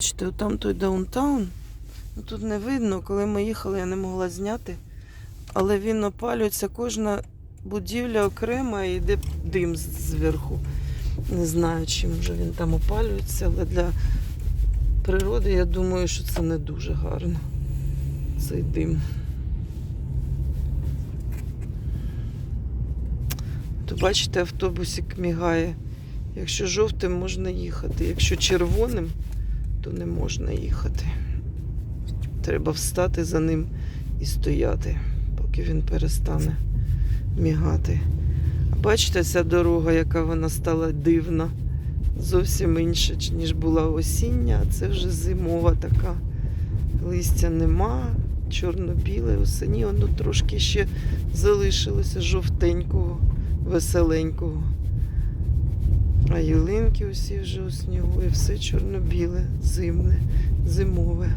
Бачите, там той даунтаун. Ну, Тут не видно, коли ми їхали, я не могла зняти. Але він опалюється, кожна будівля окрема і йде дим зверху. Не знаю, чим вже він там опалюється, але для природи я думаю, що це не дуже гарно. Цей дим. То бачите, автобусик мігає. Якщо жовтим можна їхати, якщо червоним, то не можна їхати. Треба встати за ним і стояти, поки він перестане мігати. Бачите, ця дорога, яка вона стала дивна, зовсім інша, ніж була осіння, а це вже зимова така. Листя нема, чорно-біле, осені, воно трошки ще залишилося жовтенького, веселенького. А ялинки усі вже у снігу, і все чорно-біле, зимне, зимове.